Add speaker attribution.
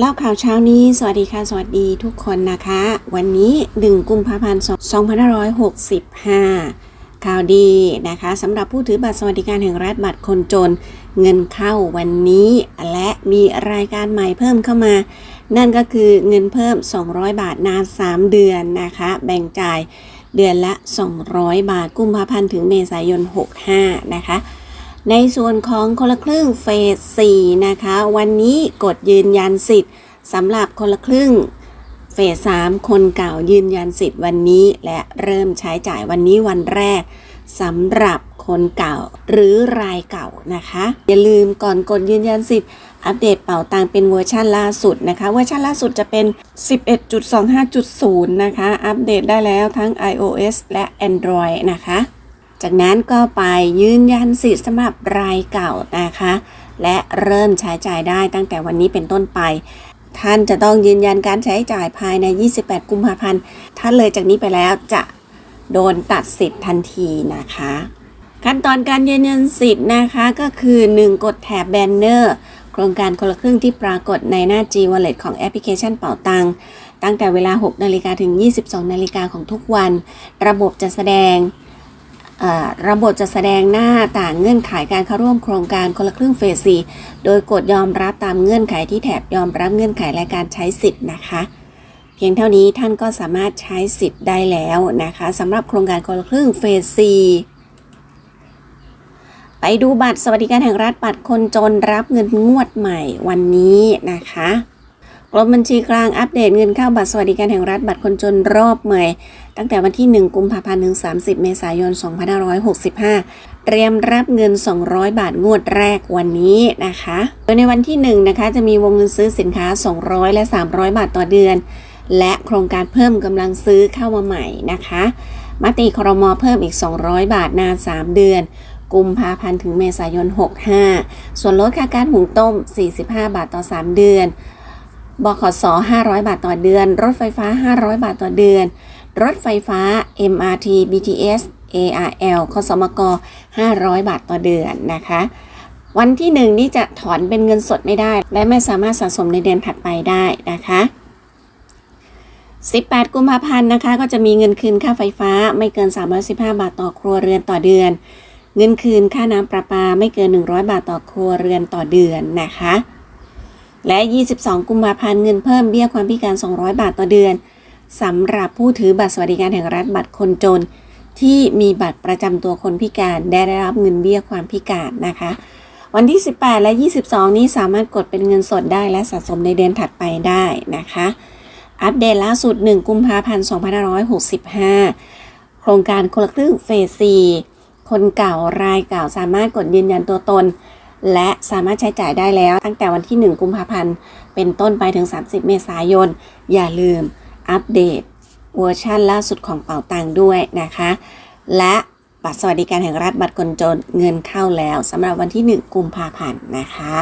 Speaker 1: เล่าข่าวเช้านี้ สวัสดีค่ะ สวัสดีทุกคนนะคะ วันนี้ 1 กุมภาพันธ์ 2565 ข่าวดีนะคะสำหรับผู้ถือบัตรสวัสดิการแห่งรัฐบัตรคนจน เงินเข้าวันนี้ และมีรายการใหม่เพิ่มเข้ามา นั่นก็คือเงินเพิ่ม 200 บาทนาน 3 เดือนนะคะ แบ่งจ่ายเดือนละ 200 บาท กุมภาพันธ์ถึงเมษายน 65 นะคะ ในส่วนของคนละครึ่งเฟส4นะคะ วันนี้กดยืนยันสิทธิ์สำหรับคนละครึ่งเฟส3คนเก่ายืนยันสิทธิ์วันนี้และเริ่มใช้จ่ายวันนี้วันแรกสำหรับคนเก่าหรือรายเก่านะคะ อย่าลืมก่อนกดยืนยันสิทธิ์อัปเดตเป่าตังเป็นเวอร์ชันล่าสุดนะคะ เวอร์ชันล่าสุดจะเป็น 11.25.0 นะคะ อัปเดตได้แล้วทั้ง iOS และ Android นะคะ จากนั้นก็ไปยืนยันสิทธิ์สำหรับรายเก่านะคะ และเริ่มใช้จ่ายได้ตั้งแต่วันนี้เป็นต้นไป ท่านจะต้องยืนยันการใช้จ่ายภายใน 28 กุมภาพันธ์ถ้าเลยจากนี้ไปแล้วจะโดนตัดสิทธิ์ทันทีนะคะ ขั้นตอนการยืนยันสิทธิ์นะคะก็คือ 1 กดแถบแบนเนอร์โครงการคนละครึ่งที่ปรากฏในหน้า G Wallet ของแอปพลิเคชันเป่าตังตั้งแต่เวลา 6 นาฬิกาถึง 22 นาฬิกาของทุกวัน ระบบจะแสดง ระบบจะแสดงหน้าต่างเงื่อนไขการเข้าร่วมโครงการคนละครึ่งเฟสซีโดยกดยอมรับตามเงื่อนไขที่แถบยอมรับเงื่อนไขและการใช้สิทธิ์นะคะ เพียงเท่านี้ท่านก็สามารถใช้สิทธิ์ได้แล้วนะคะสำหรับโครงการคนละครึ่งเฟสซีไปดูบัตรสวัสดิการแห่งรัฐบัตรคนจนรับเงินงวดใหม่วันนี้นะคะ รมบัญชีกลางอัปเดตเงินเข้าบัตรสวัสดิการแห่งรัฐบัตรคนจนรอบใหม่ ตั้งแต่วันที่ 1 กุมภาพันธ์ถึง 30 เมษายน 2565 เตรียมรับเงิน 200 บาทงวดแรกวันนี้นะคะโดยในวันที่ 1 นะคะ จะมีวงเงินซื้อสินค้า 200 และ 300 บาทต่อเดือน และโครงการเพิ่มกำลังซื้อเข้ามาใหม่นะคะมติครมเพิ่มอีก 200 บาทนาน 3 เดือนกุมภาพันธ์ถึงเมษายน 65 ส่วนลดค่าการหุงต้ม 45 บาทต่อ 3 เดือน บขส500 บาทต่อเดือน รถไฟฟ้า 500 บาทต่อเดือน รถไฟฟ้า MRT BTS ARL คสมก 500 บาทต่อเดือนนะคะ วันที่หนึ่งนี่จะถอนเป็นเงินสดไม่ได้ และไม่สามารถสะสมในเดือนถัดไปได้นะคะ 18 กุมภาพันธ์นะคะ ก็จะมีเงินคืนค่าไฟฟ้าไม่เกิน 315 บาทต่อครัวเรือนต่อเดือน เงินคืนค่าน้ำประปาไม่เกิน 100 บาทต่อครัวเรือนต่อเดือนนะคะ และ 22 กุมภาพันธ์เงินเพิ่มเบี้ยความพิการ 200 บาทต่อเดือนสำหรับผู้ถือบัตรสวัสดิการแห่งรัฐบัตรคนจน ที่มีบัตรประจำตัวคนพิการได้ได้รับเงินเบี้ยความพิการนะคะ วันที่ 18 และ 22 นี้สามารถกดเป็นเงินสดได้และสะสมในเดือนถัดไปได้นะคะ อัปเดตล่าสุด 1 กุมภาพันธ์ 2565 โครงการคนละครึ่งเฟส4คนเก่ารายเก่าสามารถกดยืนยันตัวตน และสามารถใช้จ่ายได้แล้ว ตั้งแต่วันที่ 1 กุมภาพันธ์ เป็นต้นไปถึง 30 เมษายน อย่าลืมอัปเดตเวอร์ชันล่าสุดของเป่าตังด้วยนะคะ และบัตรสวัสดิการแห่งรัฐบัตรคนจนเงินเข้าแล้วสำหรับวันที่ 1 กุมภาพันธ์นะคะ